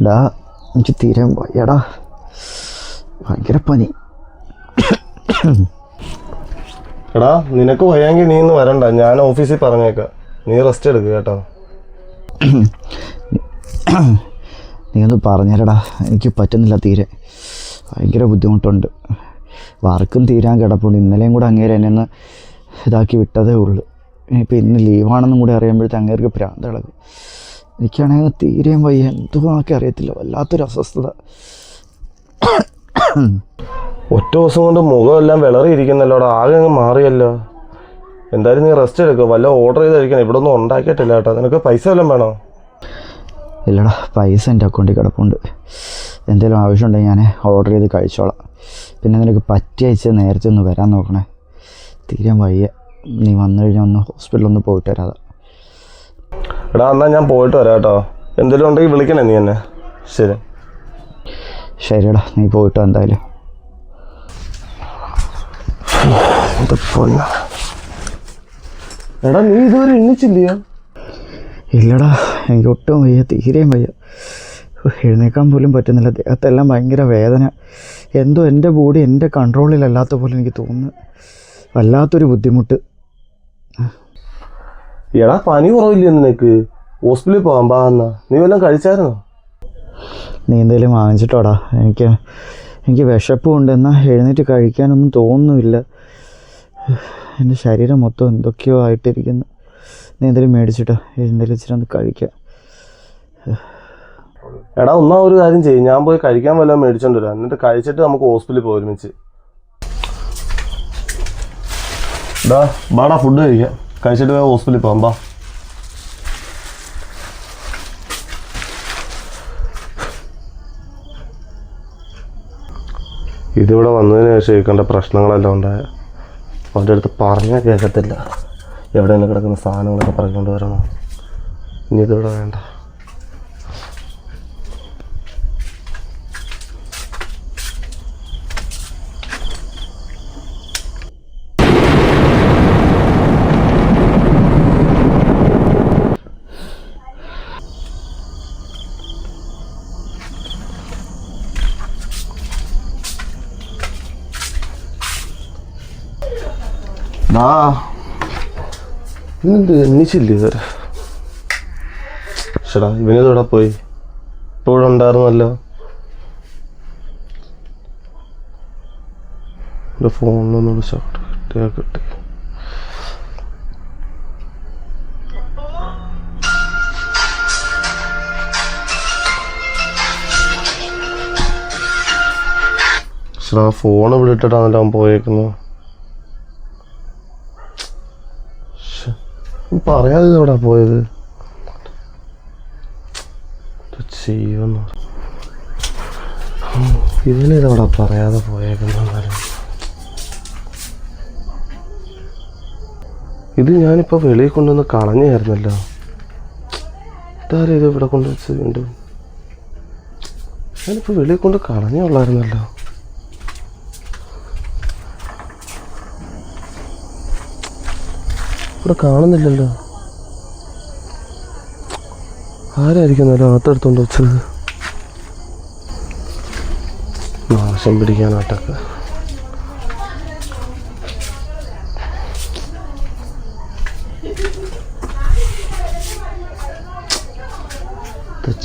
എടാ എനിക്ക് തീരെ എടാ ഭയങ്കര പനി. എടാ നിനക്ക് വയ്യെങ്കിൽ നീ ഇന്ന് വരണ്ട. ഞാൻ ഓഫീസിൽ പറഞ്ഞേക്കാം. നീ റെസ്റ്റ് എടുക്കുക കേട്ടോ. നീ ഒന്ന് പറഞ്ഞേരടാ. എനിക്ക് പറ്റുന്നില്ല തീരെ. ഭയങ്കര ബുദ്ധിമുട്ടുണ്ട്. വർക്കും തീരാൻ കിടപ്പുണ്ട്. ഇന്നലെയും കൂടെ അങ്ങേരെ എന്നെ ഒന്ന് ഇതാക്കി വിട്ടതേ ഉള്ളൂ. ഇനിയിപ്പോൾ ഇന്ന് ലീവാണെന്നും കൂടി അറിയുമ്പോഴത്തെ അങ്ങേർക്ക് ഇളകും എനിക്കാണെങ്കിൽ തീരെയും വയ്യ. എന്തുവാക്കി അറിയത്തില്ല. വല്ലാത്തൊരു അസ്വസ്ഥത. ഒറ്റ ദിവസം കൊണ്ട് മുഖമെല്ലാം വിളറിയിരിക്കുന്നല്ലോടാ. ആകെ അങ്ങ് മാറിയല്ലോ. എന്തായാലും നീ റെസ്റ്റ് എടുക്കുക വല്ല ഓർഡർ ചെയ്ത് കഴിക്കണം ഇവിടെ ഒന്നും ഉണ്ടാക്കിയിട്ടില്ല കേട്ടോ. നിനക്ക് പൈസ വല്ലതും വേണോ? ഇല്ലടാ പൈസ എന്റെ അക്കൗണ്ടിൽ കിടപ്പുണ്ട്. എന്തെങ്കിലും ആവശ്യമുണ്ടെങ്കിൽ ഞാൻ ഓർഡർ ചെയ്ത് കഴിച്ചോളാം. പിന്നെ നിനക്ക് പറ്റിയ അയച്ച് നേരത്തെ ഒന്ന് വരാൻ നോക്കണേ. തീരെ വയ്യ. നീ വന്നു കഴിഞ്ഞാൽ ഒന്ന് ഹോസ്പിറ്റലിൽ ഒന്ന് പോയിട്ട് വരാതെ എടാ എന്നാ ഞാൻ പോയിട്ട് വരാം കേട്ടോ. എന്തെങ്കിലും ഉണ്ടെങ്കിൽ വിളിക്കണേ നീ എന്നെ. ശരി. ശരിടാ നീ പോയിട്ട് എന്തായാലും. എടാ നീ ഇതുവരെ എണ്ണിച്ചില്ലയോ ഇല്ലടാ എനിക്ക് ഒട്ടും വയ്യ തീരെയും വയ്യ. എഴുന്നേക്കാൻ പോലും പറ്റുന്നില്ല. ദേഹത്തെല്ലാം ഭയങ്കര വേദന. എന്തോ എന്റെ ബോഡി എന്റെ കൺട്രോളിലല്ലാത്ത പോലെ എനിക്ക് തോന്നുന്നു. വല്ലാത്തൊരു ബുദ്ധിമുട്ട്. എടാ പനി കുറവില്ലേ നിനക്ക്? ഹോസ്പിറ്റലിൽ പോകാൻ പാന്ന നീ വല്ലതും കഴിച്ചായിരുന്നോ? നീ എന്തെങ്കിലും വാങ്ങിച്ചിട്ടോടാ. എനിക്ക് എനിക്ക് വിശപ്പുണ്ട്. എന്നാൽ എഴുന്നേറ്റ് കഴിക്കാനൊന്നും തോന്നുന്നില്ല. എന്റെ ശരീരം മൊത്തം എന്തൊക്കെയോ ആയിട്ടിരിക്കുന്നു. നീ എന്തേലും മേടിച്ചിട്ടോ? എന്തെങ്കിലും ഇച്ചിരി ഒന്ന് കഴിക്കാം. എടാ ഒന്നാ ഒരു കാര്യം ചെയ്യും. ഞാൻ പോയി കഴിക്കാൻ വല്ലതും മേടിച്ചോണ്ട് വരാം. എന്നിട്ട് കഴിച്ചിട്ട് നമുക്ക് ഹോസ്പിറ്റലിൽ പോയി ഒരുമിച്ച്. ഡാ ബാടാ ഫുഡ് കഴിക്കാം. കഴിച്ചിട്ട് ഹോസ്പിറ്റലിൽ പോകാം ബാ ഇതിവിടെ വന്നതിന് ശേഷം ഈ കണ്ട പ്രശ്നങ്ങളെല്ലാം ഉണ്ടായ അവന്റെ അടുത്ത് പറഞ്ഞാൽ കേൾക്കത്തില്ല എവിടെയെങ്കിലും കിടക്കുന്ന സാധനങ്ങളൊക്കെ പറഞ്ഞുകൊണ്ട് വരണം. ഇനി ഇതിവിടെ വേണ്ട. ഡാ ഇന്നെന്ത് എണ്ണിച്ചില്ലേ ഇതുവരെ? ഷടാ ഇവനിതോടെ പോയി? ഇപ്പോഴും ഉണ്ടായിരുന്നല്ലോ. എന്റെ ഫോണിലൊന്നും വിളിച്ചോട്ടെ കിട്ടി. ഫോൺ ഇവിടെ അവൻ പോയേക്കുന്നത്. പറയാതെ എവിടെ പോയത്? ഇത് ഇതിന് ഇതിനിതവിടെ പറയാതെ പോയേക്കുന്ന ഇത് ഞാനിപ്പോൾ വെളിയിൽ കൊണ്ടുവന്ന് കളഞ്ഞായിരുന്നല്ലോ. ഇതാരും ഇത് ഇവിടെ കൊണ്ടുവച്ച് വീണ്ടും? ഞാനിപ്പോൾ വെളിയിൽ കൊണ്ട് കളഞ്ഞുള്ളായിരുന്നല്ലോ ഇവിടെ കാണുന്നില്ലല്ലോ. ആരായിരിക്കും നല്ല അകത്തെടുത്തോണ്ട് വെച്ചത്? നാശം പിടിക്കാനാട്ടൊക്കെ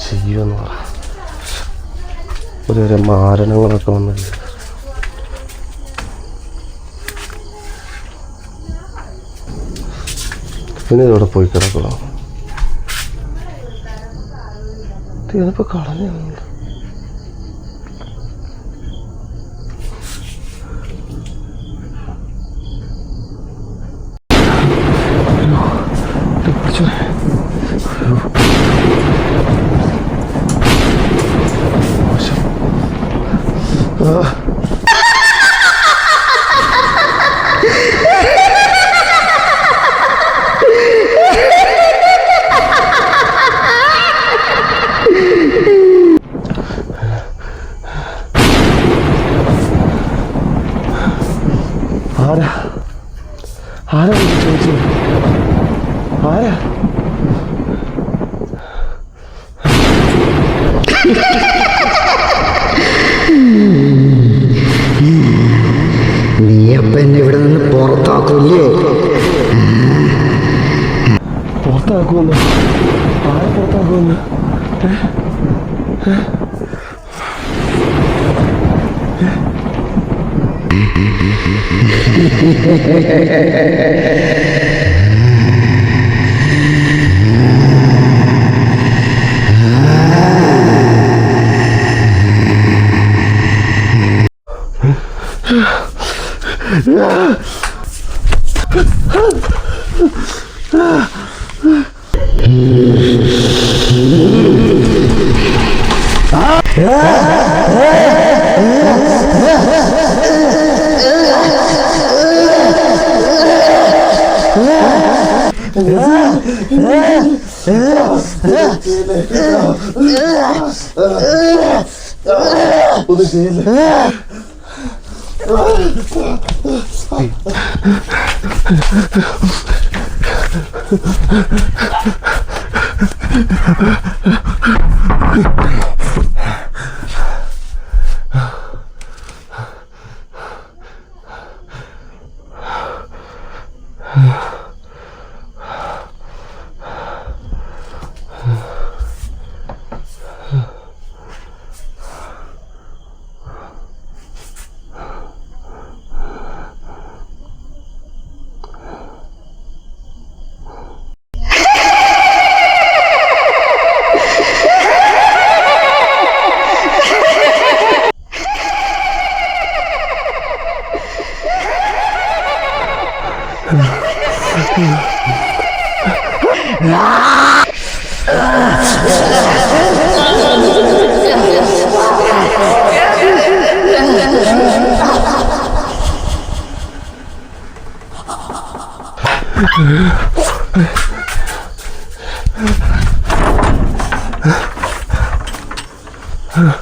ചെയ്യുമെന്ന് പറ. ഒരു മാരണങ്ങളൊക്കെ വന്നില്ല? പിന്നെ ഇതോടെ പോയി കിടക്കണം? ഇതിപ്പോ കളഞ്ഞു ആരാ? ആരാ ചോദിച്ചു ആരാ? നീയപ്പൻ ഇവിടെ നിന്ന് പുറത്താക്കൂല്ലേ? പുറത്താക്കുമെന്ന്? ആരെ ഏ? ആ Ah! Huh?